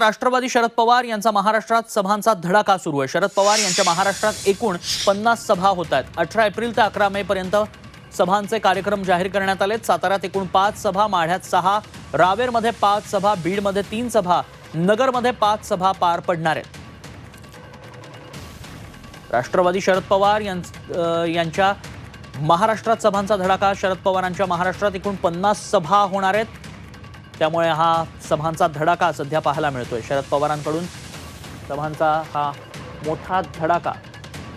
राष्ट्रवादी शरद पवार यांचा महाराष्ट्रात सभांचा धडाका सुरू आहे. शरद पवार यांच्या महाराष्ट्रात एकूण पन्नास सभा होत आहेत. अठरा एप्रिल ते अकरा मे पर्यंत सभांचे कार्यक्रम जाहीर करण्यात आलेत. साताऱ्यात एकूण पाच सभा माढ्यात सहा रावेरमध्ये पाच सभा बीडमध्ये तीन सभा नगरमध्ये पाच सभा पार पडणार आहेत. राष्ट्रवादी शरद पवार यांच्या महाराष्ट्रात सभांचा धडाका शरद पवारांच्या महाराष्ट्रात एकूण पन्नास सभा होणार आहेत. त्यामुळे हा सभांचा धडाका सध्या पाहायला मिळतोय. शरद पवारांकडून सभांचा हा मोठा धडाका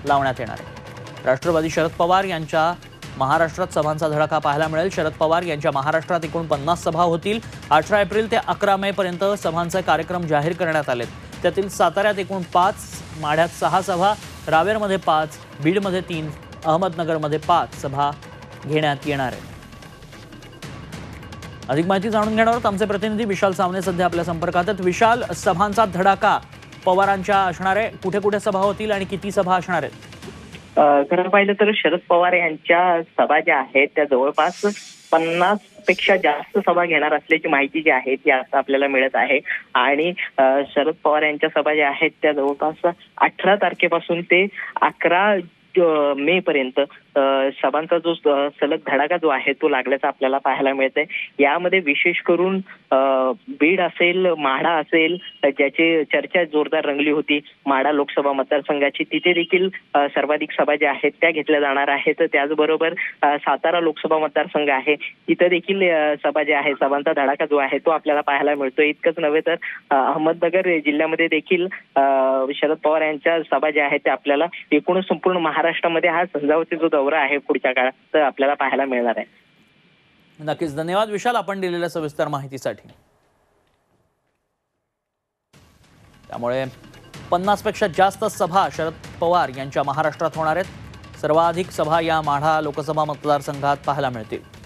लावण्यात येणार आहे. राष्ट्रवादी शरद पवार यांच्या महाराष्ट्रात सभांचा धडाका पाहायला मिळेल. शरद पवार यांच्या महाराष्ट्रात एकूण पन्नास सभा होतील. अठरा एप्रिल ते अकरा मे पर्यंत सभांचे कार्यक्रम जाहीर करण्यात आलेत. त्यातील साताऱ्यात एकूण पाच माढ्यात सहा सभा रावेरमध्ये पाच बीडमध्ये तीन अहमदनगरमध्ये पाच सभा घेण्यात येणार आहेत. अधिक माहिती जाणून घेणार आहोत आमचे प्रतिनिधी विशाल सावने सध्या आपल्या संपर्कात आहेत. विशाल सभांचा धडाका पवारांच्या असणार आहे. कुठे कुठे सभा होतील आणि किती सभा असणार आहेत? खरं पाहिलं तर शरद पवार यांच्या सभा ज्या आहेत त्या जवळपास पन्नासपेक्षा जास्त सभा घेणार असल्याची माहिती जी आहे ती आता आपल्याला मिळत आहे. आणि शरद पवार यांच्या सभा ज्या आहेत त्या जवळपास अठरा तारखेपासून ते अकरा मे पर्यंत सभांचा जो सलग धडाका जो आहे तो लागल्याचा आपल्याला पाहायला मिळतंय. यामध्ये विशेष करून बीड असेल माढा असेल ज्याची चर्चा जोरदार रंगली होती माढा लोकसभा मतदारसंघाची तिथे देखील सर्वाधिक सभा ज्या आहेत त्या घेतल्या जाणार आहेत. त्याचबरोबर सातारा लोकसभा मतदारसंघ आहे. तिथं देखील सभा ज्या आहे सभांचा धडाका जो आहे तो आपल्याला पाहायला मिळतो इतकंच नव्हे तर अहमदनगर जिल्ह्यामध्ये देखील शरद पवार यांच्या सभा ज्या आहेत त्या आपल्याला एकूणच संपूर्ण महाराष्ट्रामध्ये हा संजावती जो दौरा आहे पुढच्या काळात आपल्याला पाहायला मिळणार आहे. नक्कीच. धन्यवाद. विशाल आपण दिलेल्या सविस्तर माहितीसाठी. त्यामुळे पन्नासपेक्षा जास्त सभा शरद पवार यांच्या महाराष्ट्रात होणार आहेत. सर्वाधिक सभा या माढा लोकसभा मतदारसंघात पाहायला मिळतील.